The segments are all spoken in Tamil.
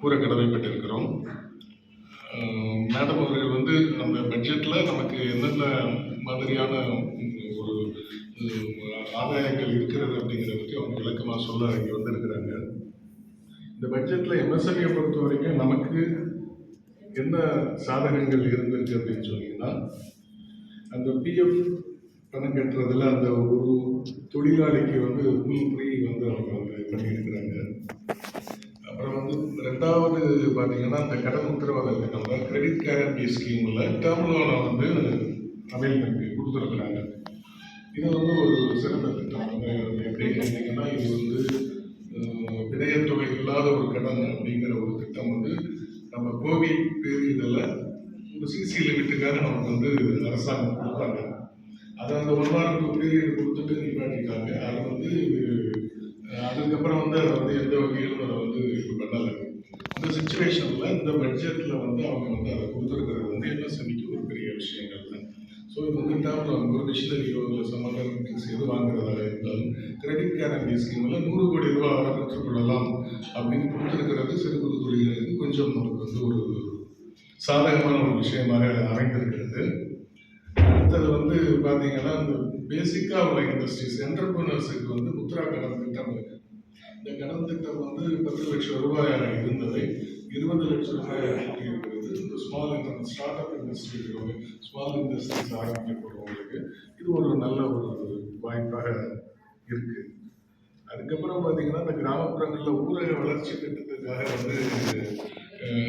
கூற கடமைப்பட்டிருக்கிறோம் மேடம் அவர்கள் வந்து அந்த பட்ஜெட்டில் நமக்கு என்னென்ன மாதிரியான ஒரு ஆதாயங்கள் இருக்கிறது அப்படிங்கிறத பற்றி அவங்க விளக்கமாக சொல்ல இங்கே வந்திருக்கிறாங்க. இந்த பட்ஜெட்டில் எம்எஸ்எம்இயை பொறுத்த வரைக்கும் நமக்கு என்ன சாதகங்கள் இருந்திருக்கு அப்படின்னு சொன்னீங்கன்னா அந்த பிஎஃப் பணம் கட்டுறதுல அந்த ஒரு தொழிலாளிக்கு வந்து ஃபுல் ஃப்ரீ வந்து அவங்க வந்து பண்ணியிருக்கிறாங்க. ரெண்டாவது பார்த்தீங்கன்னா இந்த கடன் உத்தரவாத திட்டம் கிரெடிட் கேரண்டி ஸ்கீமில் டேர்ம் லோனை வந்து அவைலபிலிட்டி கொடுத்துருக்குறாங்க. இது வந்து ஒரு சிறந்த திட்டம். எப்படி கேட்டிங்கன்னா இது வந்து விடயத்தொகை இல்லாத ஒரு கடன் அப்படிங்கிற ஒரு திட்டம் வந்து நம்ம கோவிட் பீரியடில் ஒரு சிசி லிமிட்டுக்காக நமக்கு வந்து அரசாங்கம் கொடுத்தாங்க. அதை அந்த ஒன் வாரம் பீரியட் கொடுத்துட்டு நிப்பாட்டிட்டாங்க. அது வந்து அதுக்கப்புறம் வந்து அதை வந்து எந்த வகையிலும் அதை வந்து அந்த இந்த பட்ஜெட்டில் வந்து அவங்க வந்து அதை கொடுத்துருக்கிறது வந்து எம்எஸ்எம்இக்கு ஒரு பெரிய விஷயங்கள் தான். ஸோ இது வந்து வந்து ஒரு மிஷினரியோ இல்லை சம்மந்தம் திங்ஸ் எது வாங்குறதாக இருந்தாலும் கிரெடிட் கேரண்டி ஸ்கீமில் நூறு கோடி ரூபாய் பெற்றுக்கொள்ளலாம் அப்படின்னு கொடுத்துருக்கிறது சிறு குறு தொழில்களுக்கு கொஞ்சம் நமக்கு வந்து ஒரு சாதகமான ஒரு விஷயமாக அமைந்திருக்கிறது. அடுத்தது வந்து பார்த்தீங்கன்னா இந்த பேசிக்காக உள்ள இண்டஸ்ட்ரீஸ் என்டர்பிரினர்ஸுக்கு வந்து முத்ரா கடன் திட்டம் இருக்குது இந்த கடன் திட்டம் வந்து பத்து லட்சம் ரூபாயாக இருந்தது இருபது லட்சம் ரூபாய் இருக்கிறது இந்த small inter start up industry இருக்கிறவங்க ஸ்மால் இண்டஸ்ட்ரீஸ் ஆரம்பிக்கப்படுறவங்களுக்கு இது ஒரு நல்ல ஒரு வாய்ப்பாக இருக்குது அதுக்கப்புறம் பார்த்தீங்கன்னா இந்த கிராமப்புறங்களில் ஊரக வளர்ச்சி திட்டத்துக்காக வந்து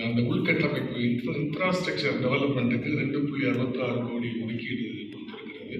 அந்த உள்கட்டமைப்பு இன்ஃப்ரா இன்ஃப்ராஸ்ட்ரக்சர் டெவலப்மெண்ட்டுக்கு ரெண்டு புள்ளி அறுபத்தாறு கோடி ஒதுக்கீடு கொடுத்துருக்கிறது.